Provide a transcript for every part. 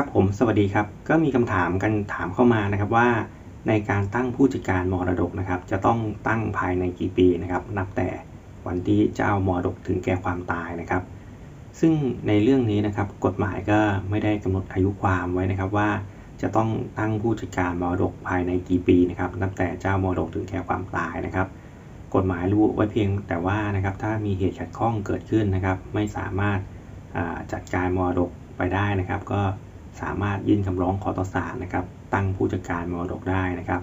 ครับผมสวัสดีครับ ก็มีคำถามกันถามเข้ามานะครับว่า ในการตั้งผู้จัดการมรดกนะครับ จะต้องตั้งภายในกี่ปีนะครับ นับแต่วันที่เจ้ามรดกถึงแก่ความตายนะครับ ซึ่งในเรื่องนี้นะครับ กฎหมายก็ไม่ได้กำหนดอายุความไว้นะครับว่าจะต้องตั้งผู้จัดการมรดกภายในกี่ปีนะครับ นับแต่เจ้ามรดกถึงแก่ความตายนะครับ กฎหมายรู้ไว้เพียงแต่ว่านะครับ ถ้ามีเหตุขัดข้องเกิดขึ้นนะครับ ไม่สามารถจัดการมรดกไปได้นะครับ ก็ สามารถยื่นคำร้องขอต่อศาลนะครับ ตั้งผู้จัดการมรดกได้นะครับ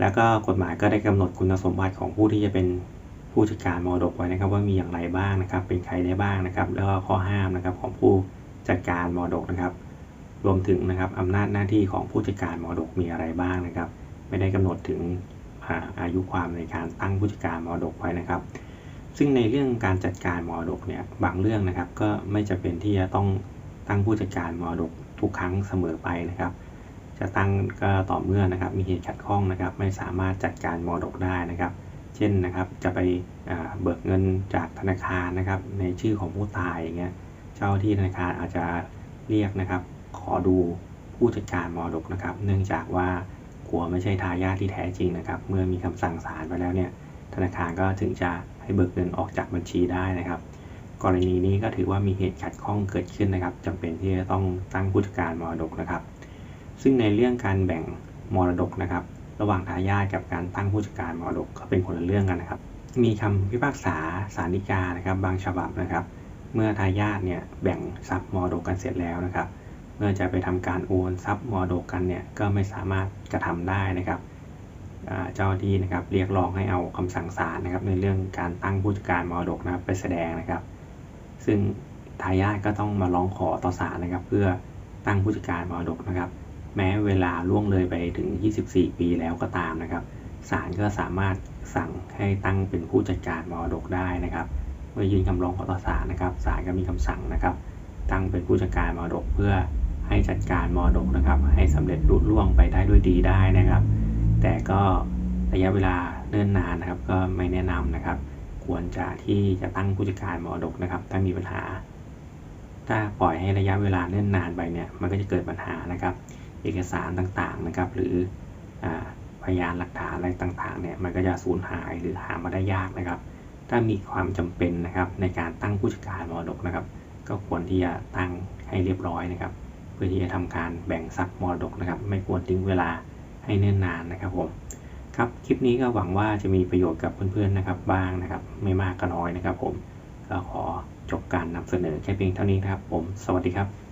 แล้วก็กฎหมายก็ได้กำหนดคุณสมบัติของผู้ที่จะเป็นผู้จัดการมรดกไว้นะครับ ว่ามีอย่างไรบ้างนะครับ เป็นใครได้บ้างนะครับ แล้วก็ข้อห้ามนะครับของผู้จัดการมรดกนะครับ รวมถึงนะครับอำนาจหน้าที่ของผู้จัดการมรดกมีอะไรบ้างนะครับ ไม่ได้กำหนดถึงอายุความในการตั้งผู้จัดการมรดกไว้นะครับ ซึ่งในเรื่องการจัดการมรดกเนี่ยบางเรื่องนะครับ ก็ไม่จะเป็นที่จะต้องตั้งผู้จัดการมรดก ทุกครั้งเสมอไปนะครับ จะตั้งก็ต่อเมื่อนะครับมีเหตุขัดข้องนะครับ ไม่สามารถจัดการมรดกได้นะครับ เช่นนะครับจะไปเบิกเงินจากธนาคารนะครับ ในชื่อของผู้ตายอย่างเงี้ยเจ้าที่ธนาคารอาจจะเรียกนะครับ ขอดูผู้จัดการมรดกนะครับ เนื่องจากว่ากลัวไม่ใช่ทายาทที่แท้จริงนะครับ เมื่อมีคำสั่งศาลไปแล้วเนี่ยธนาคารก็ถึงจะให้เบิกเงินออกจากบัญชีได้นะครับ กรณีนี้ก็ถือว่ามีเหตุขัดข้องเกิดขึ้นนะครับจำเป็นที่จะต้องตั้งผู้จัดการมรดกนะครับ ซึ่งในเรื่องการแบ่งมรดกนะครับ ระหว่างทายาทกับการตั้งผู้จัดการมรดกก็เป็นคนละเรื่องกันนะครับ มีคำพิพากษาสารดีกานะครับ บางฉบับนะครับ เมื่อทายาทเนี่ยแบ่งทรัพย์มรดกกันเสร็จแล้วนะครับ เมื่อจะไปทำการโอนทรัพย์มรดกกันเนี่ยก็ไม่สามารถกระทำได้นะครับเจ้าที่นะครับเรียกร้องให้เอาคำสั่งศาลนะครับในเรื่องการตั้งผู้จัดการมรดกนะครับไปแสดงนะครับ ซึ่งทายาทก็ต้องมาร้องขอต่อศาลนะครับ เพื่อตั้งผู้จัดการมรดกนะครับ แม้เวลาล่วงเลยไปถึง 24 ปีแล้วก็ตามนะครับศาลก็สามารถสั่งให้ตั้งเป็นผู้จัดการมรดกได้นะครับเมื่อยื่นคำร้องขอต่อศาลนะครับศาลก็มีคำสั่งนะครับ ตั้งเป็นผู้จัดการมรดกเพื่อให้จัดการมรดกนะครับ ให้สำเร็จลุล่วงไปได้ด้วยดีได้นะครับ แต่ก็ระยะเวลาเนิ่นนานนะครับ ก็ไม่แนะนำนะครับ ควรจะที่จะตั้งผู้จัดการมรดกนะครับ ถ้ามีปัญหา ถ้าปล่อยให้ระยะเวลาเนิ่นนานไปเนี่ยมันก็จะเกิดปัญหานะครับ เอกสารต่างๆนะครับ หรือพยานหลักฐานอะไรต่างๆเนี่ยมันก็จะสูญหายหรือหามาได้ยากนะครับ ถ้ามีความจำเป็นนะครับในการตั้งผู้จัดการมรดกนะครับ ก็ควรที่จะตั้งให้เรียบร้อยนะครับ เพื่อที่จะทำการแบ่งทรัพย์มรดกนะครับ ไม่ควรทิ้งเวลาให้เนิ่นนานนะครับผม ครับ คลิปนี้ก็หวังว่าจะมีประโยชน์กับเพื่อนๆนะครับบ้างนะครับ ไม่มากก็น้อยนะครับผม ก็ขอจบการนำเสนอแค่เพียงเท่านี้นะครับผม สวัสดีครับ